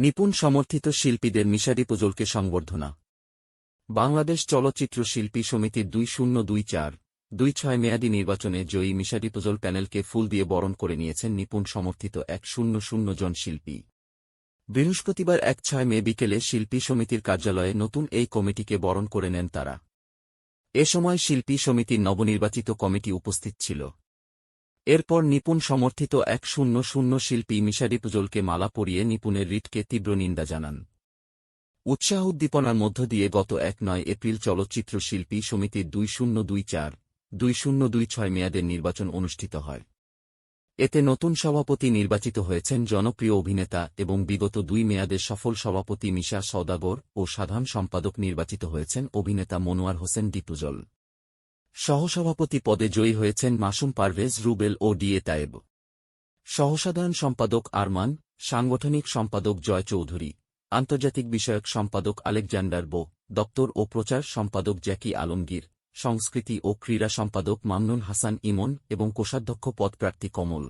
নিপুণ সমর্থিত শিল্পীদের মিশারি পুজলকে সংবর্ধনা। বাংলাদেশ চলচ্চিত্র শিল্পী সমিতির দুই শূন্য দুই চার দুই ছয় মেয়াদী নির্বাচনে জয়ী মিশারি পুজল প্যানেলকে ফুল দিয়ে বরণ করে নিয়েছেন নিপুণ সমর্থিত এক শূন্য শূন্য জন শিল্পী। বৃহস্পতিবার এক ছয় মে বিকেলে শিল্পী সমিতির কার্যালয়ে নতুন এই কমিটিকে বরণ করে নেন তারা। এ সময় শিল্পী সমিতির নবনির্বাচিত কমিটি উপস্থিত ছিল। এরপর নিপুণ সমর্থিত এক শূন্য শূন্য শিল্পী মিশারি পুজলকে মালা পরিয়ে নিপুণের রিটকে তীব্র নিন্দা জানান। উৎসাহ উদ্দীপনার মধ্য দিয়ে গত এক নয় এপ্রিল চলচ্চিত্র শিল্পী সমিতির দুই শূন্য দুই চার, দুই শূন্য দুই ছয় মেয়াদের নির্বাচন অনুষ্ঠিত হয়। এতে নতুন সভাপতি নির্বাচিত হয়েছেন জনপ্রিয় অভিনেতা এবং বিগত দুই মেয়াদের সফল সভাপতি মিশা সওদাগর ও সাধারণ সম্পাদক নির্বাচিত হয়েছেন অভিনেতা মনোয়ার হোসেন ডিপুজল সহসভাপতি পদে জয়ী হয়েছেন মাসুম পারভেজ, রুবেল ও ডিএ তায়েব। সহসাধারণ সম্পাদক আরমান, সাংগঠনিক সম্পাদক জয় চৌধুরী, আন্তর্জাতিক বিষয়ক সম্পাদক আলেকজান্ডার বো, দপ্তর ও প্রচার সম্পাদক জ্যাকি আলমগীর, সংস্কৃতি ও ক্রীড়া সম্পাদক মামনুন হাসান ইমন এবং কোষাধ্যক্ষ পদপ্রার্থী কমল।